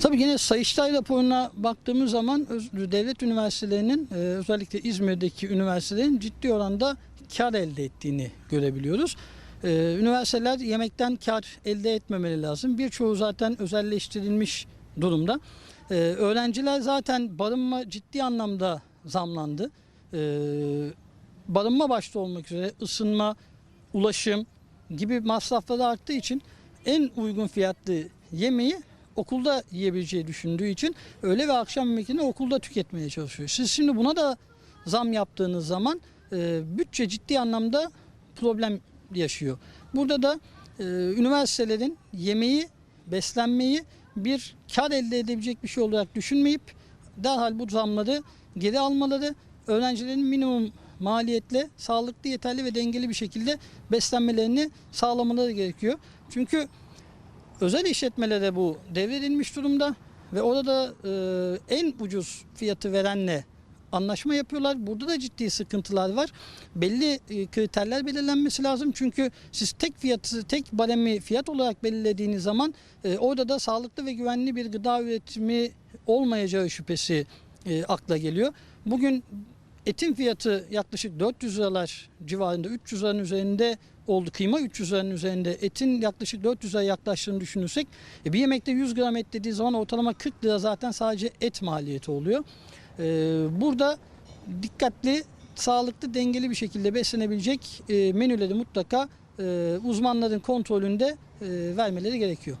Tabii yine Sayıştay raporuna baktığımız zaman devlet üniversitelerinin e, özellikle İzmir'deki üniversitelerin ciddi oranda kar elde ettiğini görebiliyoruz. E, Üniversiteler yemekten kar elde etmemeli lazım. Birçoğu zaten özelleştirilmiş durumda. E, Öğrenciler zaten barınma ciddi anlamda zamlandı. Barınma başta olmak üzere ısınma, ulaşım gibi masrafları arttığı için en uygun fiyatlı yemeği okulda yiyebileceği düşündüğü için öğle ve akşam yemeklerini okulda tüketmeye çalışıyor. Siz şimdi buna da zam yaptığınız zaman e, bütçe ciddi anlamda problem yaşıyor. Burada da e, üniversitelerin yemeği, beslenmeyi bir kar elde edebilecek bir şey olarak düşünmeyip derhal bu zamları geri almaları, öğrencilerin minimum maliyetle sağlıklı, yeterli ve dengeli bir şekilde beslenmelerini sağlamaları gerekiyor. Çünkü özel işletmelere bu devredilmiş durumda ve orada e, en ucuz fiyatı verenle anlaşma yapıyorlar. Burada da ciddi sıkıntılar var. Belli e, kriterler belirlenmesi lazım. Çünkü siz tek fiyatı, tek baremi fiyat olarak belirlediğiniz zaman e, orada da sağlıklı ve güvenli bir gıda üretimi olmayacağı şüphesi e, akla geliyor. Bugün etin fiyatı yaklaşık 400 liralar civarında 300 liranın üzerinde oldu. Kıyma 300 liranın üzerinde etin yaklaşık 400 liraya yaklaştığını düşünürsek e, bir yemekte 100 gram et dediği zaman ortalama 40 lira zaten sadece et maliyeti oluyor. E, burada dikkatli, sağlıklı, dengeli bir şekilde beslenebilecek e, menüleri mutlaka e, uzmanların kontrolünde e, vermeleri gerekiyor.